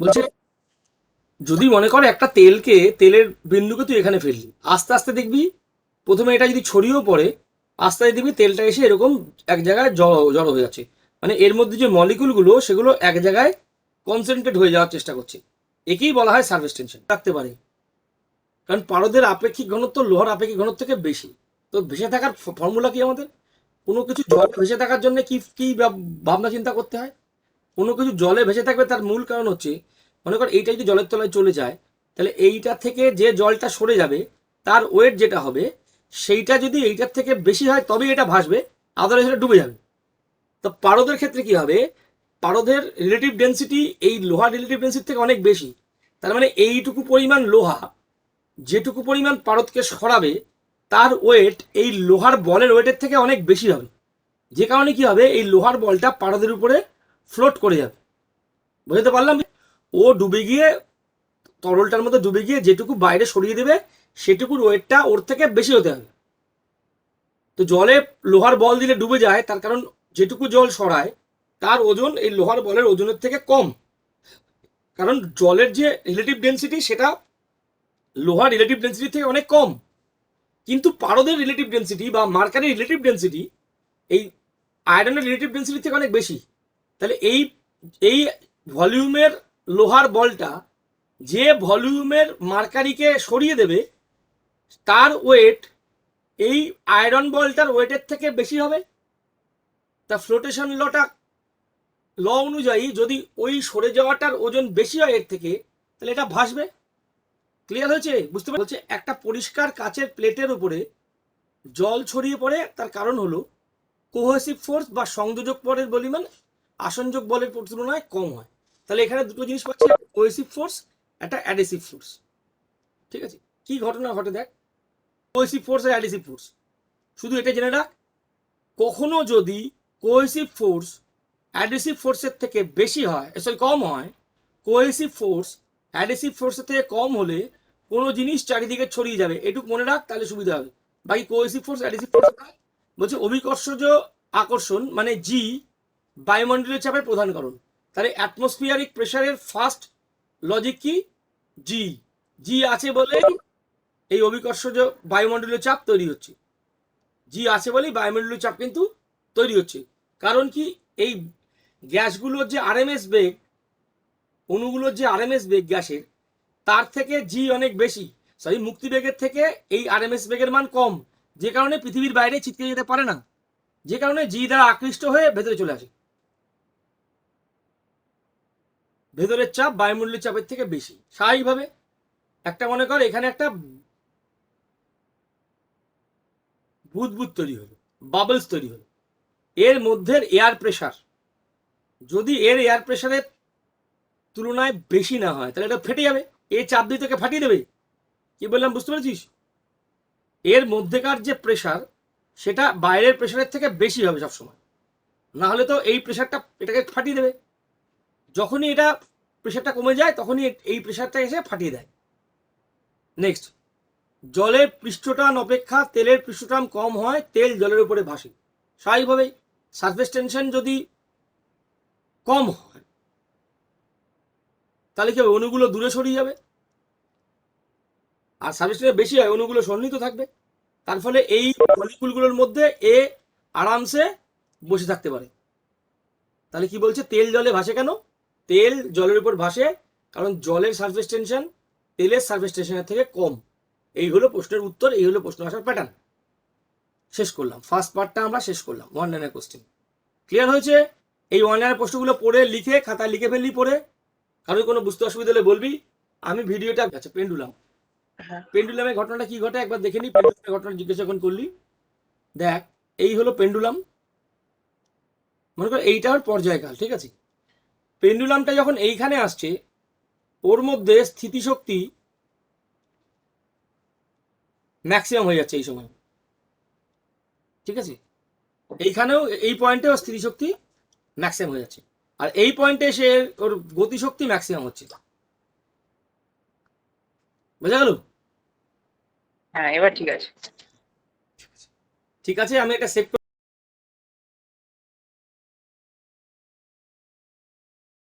বলছে, যদি মনে করে একটা তেলকে, তেলের বিন্দুকে তুই এখানে ফেললি, আস্তে আস্তে দেখবি, প্রথমে এটা যদি ছড়িয়েও পড়ে, আস্তে আস্তে দেখবি তেলটা এসে এরকম এক জায়গায় জড়ো জড়ো হয়ে যাচ্ছে। মানে এর মধ্যে যে মলিকুলগুলো, সেগুলো এক জায়গায় কনসেন্ট্রেট হয়ে যাওয়ার চেষ্টা করছে। একেই বলা হয় সার্ভিস টেনশন রাখতে পারে। কারণ পারদের আপেক্ষিক ঘনত্ব, লোহার আপেক্ষিক ঘনত্ব থেকে বেশি। তো ভেসে থাকার ফর্মুলা কি আমাদের? কোনো কিছু জল ভেসে থাকার জন্য কি কি ভাব- ভাবনা চিন্তা করতে হয়? কোনো কিছু জলে ভেসে থাকবে তার মূল কারণ হচ্ছে, মনে কর এইটা যদি জলের তলায় চলে যায়, তাহলে এইটা থেকে যে জলটা সরে যাবে, তার ওয়েট যেটা হবে, সেইটা যদি এইটার থেকে বেশি হয় তবেই এটা ভাসবে আদারওয়াইজ এটা ডুবে যাবে। তো পারদের ক্ষেত্রে কি হবে? পারদের রিলেটিভ ডেন্সিটি এই লোহার রিলেটিভ ডেন্সিটি থেকে অনেক বেশি। তার মানে এইটুকু পরিমাণ লোহা, যেটুকু পরিমাণ পারদকে সরাবে, তার ওয়েট এই লোহার বলের ওয়েটের থেকে অনেক বেশি হবে। যে কারণে কি হবে? এই লোহার বলটা পারদের উপরে ফ্লোট করে যাবে। বুঝতে পারলাম? ও ডুবে গিয়ে, তরলটার মধ্যে ডুবে গিয়ে যেটুকু বাইরে সরিয়ে দেবে, সেটুকুর ওয়েটটা ওর থেকে বেশি হতে হবে। তো জলে লোহার বল দিলে ডুবে যায়, তার কারণ যেটুকু জল সরায়, তার ওজন এই লোহার বলের ওজনের থেকে কম। কারণ জলের যে রিলেটিভ ডেন্সিটি সেটা লোহার রিলেটিভ ডেন্সিটি থেকে অনেক কম। কিন্তু পারদের রিলেটিভ ডেন্সিটি বা মার্কারের রিলেটিভ ডেন্সিটি এই আয়রনের রিলেটিভ ডেন্সিটি থেকে অনেক বেশি। তাহলে এই এই ভলিউমের লোহার বলটা যে ভলিউমের মার্কারিকে সরিয়ে দেবে, তার ওয়েট এই আয়রন বলটার ওয়েটের থেকে বেশি হবে। তা ফ্লোটেশন লটা ল অনুযায়ী যদি ওই সরে যাওয়াটার ওজন বেশি হয় এর থেকে, তাহলে এটা ভাসবে। ক্লিয়ার হয়েছে? বুঝতে পারছি একটা পরিষ্কার কাচের প্লেটের উপরে জল ছড়িয়ে পড়ে, তার কারণ হলো কোহেসিভ ফোর্স বা সংযোজক বলের পরিমাণ আসনযোগ বলের তুলনায় কম হয়। তাহলে এখানে দুটো জিনিস পাচ্ছি কোয়েসিভ ফোর্স একটা অ্যাডেসিভ ফোর্স ঠিক আছে? কি ঘটনা ঘটে দেখ? কোয়েসিভ ফোর্স আর অ্যাডেসিভ ফোর্স শুধু এটা জেনে রাখ, কখনো যদি কোয়েসিভ ফোর্স অ্যাডেসিভ ফোর্সের থেকে বেশি হয় সরি কম হয় কোয়েসিভ ফোর্স অ্যাডেসিভ ফোর্সের থেকে কম হলে কোনো জিনিস চারিদিকে ছড়িয়ে যাবে। এটুকু মনে রাখ, তাহলে সুবিধা হবে। বাকি কোয়েসিভ ফোর্স অ্যাডেসিভ ফোর্স বলছে, অভিকর্ষজ আকর্ষণ মানে জি বায়ুমণ্ডলীয় চাপের প্রধান কারণ। তাহলে অ্যাটমসফিয়ারিক প্রেশারের ফার্স্ট লজিক কি? জি জি আছে বলেই এই অভিকর্ষজ বায়ুমণ্ডলীয় চাপ তৈরি হচ্ছে। জি আছে বলেই বায়ুমণ্ডলীয় চাপ কিন্তু তৈরি হচ্ছে। কারণ কি? এই গ্যাসগুলোর যে আরএমএস বেগ, অণুগুলোর যে আরএমএস বেগ গ্যাসের, তার থেকে জি অনেক বেশি। সরি মুক্তিবেগের থেকে এই আরএমএস বেগের মান কম। যে কারণে পৃথিবীর বাইরে ছিটকে যেতে পারে না। যে কারণে জি দ্বারা আকৃষ্ট হয়ে ভেতরে চলে আসে। ভেতরের চাপ বায়ুমণ্ডলীয় চাপের থেকে বেশি। স্বাভাবিকভাবে একটা মনে কর, এখানে একটা বুদবুদ তৈরি হলো বাবলস তৈরি হলো। এর মধ্যে এয়ার প্রেশার যদি এর এয়ার প্রেশারের তুলনায় বেশি না হয়, তাহলে এটা ফেটে যাবে। এ চাপ দিয়ে তোকে ফাটিয়ে দেবে। কি বললাম, বুঝতে পেরেছিস? এর মধ্যেকার যে প্রেশার সেটা বাইরের প্রেশারের থেকে বেশি হবে সবসময়। না হলে তো এই প্রেশারটা এটাকে ফাটিয়ে দেবে। যখনই এটা প্রেশারটা কমে যায়, তখনই এই প্রেশারটা এসে ফাটিয়ে দেয়। নেক্সট জলের পৃষ্ঠটান অপেক্ষা, তেলের পৃষ্ঠটান কম হয়, তেল জলের উপরে ভাসে। স্বাভাবিকভাবেই সারফেস টেনশন যদি কম হয়, তাহলে কি হবে? অণুগুলো দূরে সরিয়ে যাবে। আর সারফেস টেনশন বেশি হয়, অণুগুলো সন্নিহিত থাকবে। তার ফলে এই মলিকুলগুলোর মধ্যে এ আরামসে বসে থাকতে পারে। তাহলে কি বলছে? তেল জলে ভাসে কেন? তেল জলের উপর ভাসে কারণ জলের সারফেস টেনশন তেলের সারফেস টেনশনের থেকে কম। এই হলো প্রশ্নের উত্তর এই হলো প্রশ্ন আসার প্যাটার্ন শেষ করলাম। ফার্স্ট পার্টটা আমরা শেষ করলাম ওয়ান লাইনের কোশ্চেন ক্লিয়ার হয়েছে? এই ওয়ান লাইনের প্রশ্নগুলো পড়ে লিখে খাতায় লিখে ফেললি পড়ে। কারোর কোনো বুঝতে অসুবিধা হলে বলবি। আমি ভিডিওটা আচ্ছা পেন্ডুলাম হ্যাঁ। পেন্ডুলামের ঘটনাটা কি ঘটে? একবার দেখে নি পেন্ডুলামের ঘটনা জিজ্ঞাসা যখন করলি। দেখ এই হলো পেন্ডুলাম মনে কর এইটা ওর পর্যায়কাল ঠিক আছে? পেন্ডুলামটা যখন এইখানে আসছে ওর মধ্যে স্থিতিশক্তি ম্যাক্সিমাম হয়ে যাচ্ছে এই সময়। ঠিক আছে? এইখানেও এই পয়েন্টে ওর স্থিতিশক্তি ম্যাক্সিমাম হয়ে যাচ্ছে। আর এই পয়েন্টে এসে ওর গতিশক্তি ম্যাক্সিমাম হচ্ছে। বোঝা গেল? হ্যাঁ এবার ঠিক আছে। ঠিক আছে। আমি এটা সেভ